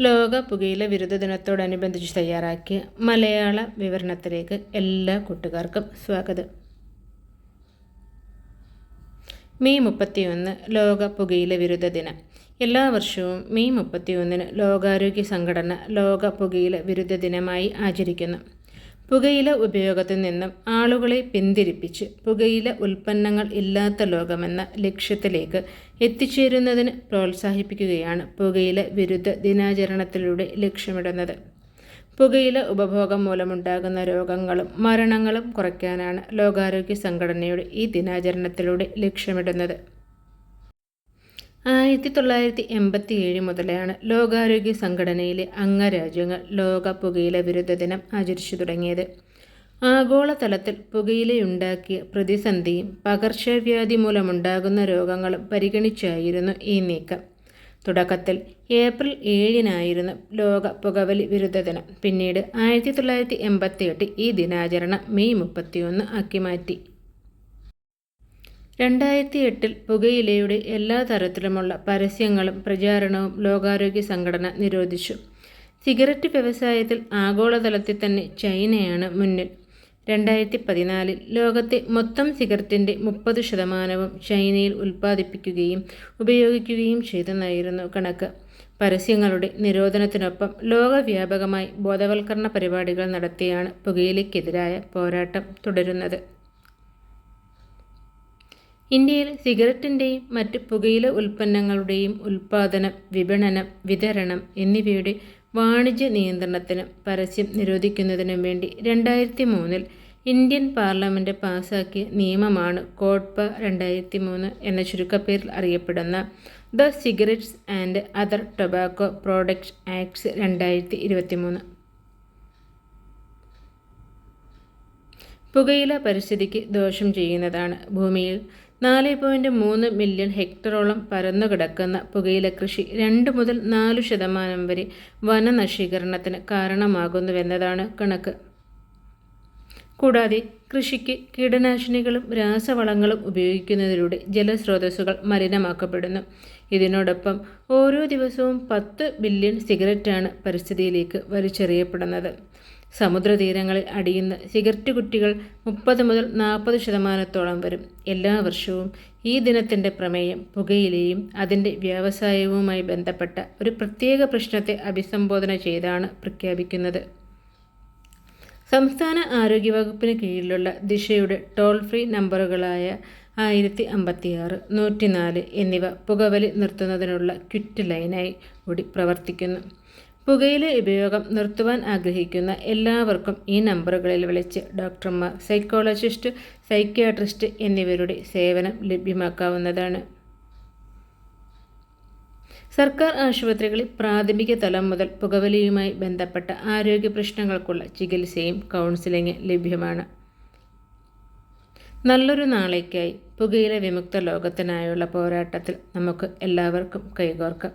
ലോക പുകയില വിരുദ്ധ ദിനത്തോടനുബന്ധിച്ച് തയ്യാറാക്കിയ മലയാള വിവരണത്തിലേക്ക് എല്ലാ കൂട്ടുകാർക്കും സ്വാഗതം. മെയ് മുപ്പത്തിയൊന്ന് ലോക പുകയില വിരുദ്ധ ദിനം. എല്ലാ വർഷവും മെയ് മുപ്പത്തിയൊന്നിന് ലോകാരോഗ്യ സംഘടന ലോക പുകയില വിരുദ്ധ ദിനമായി ആചരിക്കുന്നു. പുകയില ഉപയോഗത്തിൽ നിന്നും ആളുകളെ പിന്തിരിപ്പിച്ച് പുകയില ഉൽപ്പന്നങ്ങൾ ഇല്ലാത്ത ലോകമെന്ന ലക്ഷ്യത്തിലേക്ക് എത്തിച്ചേരുന്നതിന് പ്രോത്സാഹിപ്പിക്കുകയാണ് പുകയില വിരുദ്ധ ദിനാചരണത്തിലൂടെ ലക്ഷ്യമിടുന്നത്. പുകയില ഉപഭോഗം മൂലമുണ്ടാകുന്ന രോഗങ്ങളും മരണങ്ങളും കുറയ്ക്കാനാണ് ലോകാരോഗ്യ സംഘടനയുടെ ഈ ദിനാചരണത്തിലൂടെ ലക്ഷ്യമിടുന്നത്. ആയിരത്തി തൊള്ളായിരത്തി എൺപത്തി ഏഴ് മുതലാണ് ലോകാരോഗ്യ സംഘടനയിലെ അംഗരാജ്യങ്ങൾ ലോക പുകയില വിരുദ്ധ ദിനം ആചരിച്ചു തുടങ്ങിയത്. ആഗോളതലത്തിൽ പുകയിലയുണ്ടാക്കിയ പ്രതിസന്ധിയും പകർച്ചവ്യാധി മൂലമുണ്ടാകുന്ന രോഗങ്ങളും പരിഗണിച്ചായിരുന്നു ഈ നീക്കം. തുടക്കത്തിൽ ഏപ്രിൽ ഏഴിനായിരുന്നു ലോക പുകവലി വിരുദ്ധ ദിനം. പിന്നീട് ആയിരത്തി തൊള്ളായിരത്തി എൺപത്തി എട്ട് ഈ ദിനാചരണം മെയ് മുപ്പത്തിയൊന്ന് ആക്കി മാറ്റി. രണ്ടായിരത്തി എട്ടിൽ പുകയിലയുടെ എല്ലാ തരത്തിലുമുള്ള പരസ്യങ്ങളും പ്രചാരണവും ലോകാരോഗ്യ സംഘടന നിരോധിച്ചു. സിഗരറ്റ് വ്യവസായത്തിൽ ആഗോളതലത്തിൽ തന്നെ ചൈനയാണ് മുന്നിൽ. രണ്ടായിരത്തി പതിനാലിൽ ലോകത്തെ മൊത്തം സിഗരറ്റിന്റെ മുപ്പത് ശതമാനവും ചൈനയിൽ ഉൽപ്പാദിപ്പിക്കുകയും ഉപയോഗിക്കുകയും ചെയ്തെന്നായിരുന്നു കണക്ക്. പരസ്യങ്ങളുടെ നിരോധനത്തിനൊപ്പം ലോകവ്യാപകമായി ബോധവൽക്കരണ പരിപാടികൾ നടത്തിയാണ് പുകയിലയ്ക്കെതിരായ പോരാട്ടം തുടരുന്നത്. ഇന്ത്യയിൽ സിഗരറ്റിന്റെയും മറ്റ് പുകയില ഉൽപ്പന്നങ്ങളുടെയും ഉൽപ്പാദനം വിപണനം വിതരണം എന്നിവയുടെ വാണിജ്യ നിയന്ത്രണത്തിനും പരസ്യം നിരോധിക്കുന്നതിനും വേണ്ടി രണ്ടായിരത്തി മൂന്നിൽ ഇന്ത്യൻ പാർലമെന്റ് പാസാക്കിയ നിയമമാണ് കോഡ്പ രണ്ടായിരത്തി മൂന്ന് എന്ന ചുരുക്കപ്പേരിൽ അറിയപ്പെടുന്ന the cigarettes and other tobacco products acts രണ്ടായിരത്തി ഇരുപത്തി മൂന്ന് പുകയില പരിസ്ഥിതിക്ക് ദോഷം ചെയ്യുന്നതാണ് ഭൂമിയിൽ നാല് പോയിന്റ് മൂന്ന് മില്യൺ ഹെക്ടറോളം പരന്നു കിടക്കുന്ന പുകയില കൃഷി രണ്ട് മുതൽ നാല് ശതമാനം വരെ വനനശീകരണത്തിന് കാരണമാകുന്നുവെന്നതാണ് കണക്ക്. കൂടാതെ കൃഷിക്ക് കീടനാശിനികളും രാസവളങ്ങളും ഉപയോഗിക്കുന്നതിലൂടെ ജലസ്രോതസ്സുകൾ മലിനമാക്കപ്പെടുന്നു. ഇതിനോടൊപ്പം ഓരോ ദിവസവും പത്ത് ബില്യൺ സിഗരറ്റാണ് പരിസ്ഥിതിയിലേക്ക് വലിച്ചെറിയപ്പെടുന്നത്. സമുദ്രതീരങ്ങളിൽ അടിയുന്ന സിഗരറ്റ് കുറ്റികൾ മുപ്പത് മുതൽ നാൽപ്പത് ശതമാനത്തോളം വരും. എല്ലാ വർഷവും ഈ ദിനത്തിന്റെ പ്രമേയം പുകയിലെയും അതിന്റെ വ്യവസായവുമായി ബന്ധപ്പെട്ട ഒരു പ്രത്യേക പ്രശ്നത്തെ അഭിസംബോധന ചെയ്താണ് പ്രഖ്യാപിക്കുന്നത്. സംസ്ഥാന ആരോഗ്യവകുപ്പിന് കീഴിലുള്ള ദിശയുടെ ടോൾ ഫ്രീ നമ്പറുകളായ ആയിരത്തി അമ്പത്തിയാറ് നൂറ്റിനാല് എന്നിവ പുകവലി നിർത്തുന്നതിനുള്ള ക്വിറ്റ് ലൈനായി കൂടി പ്രവർത്തിക്കുന്നു. പുകയില ഉപയോഗം നിർത്തുവാൻ ആഗ്രഹിക്കുന്ന എല്ലാവർക്കും ഈ നമ്പറുകളിൽ വിളിച്ച് ഡോക്ടർമാർ സൈക്കോളജിസ്റ്റ് സൈക്യാട്രിസ്റ്റ് എന്നിവരുടെ സേവനം ലഭ്യമാക്കാവുന്നതാണ്. സർക്കാർ ആശുപത്രികളിൽ പ്രാഥമിക തലം മുതൽ പുകവലിയുമായി ബന്ധപ്പെട്ട ആരോഗ്യ പ്രശ്നങ്ങൾക്കുള്ള ചികിത്സയും കൗൺസിലിംഗ് ലഭ്യമാണ്. നല്ലൊരു നാളേക്കായി പുകയില വിമുക്ത ലോകത്തിനായുള്ള പോരാട്ടത്തിൽ നമുക്ക് എല്ലാവർക്കും കൈകോർക്കാം.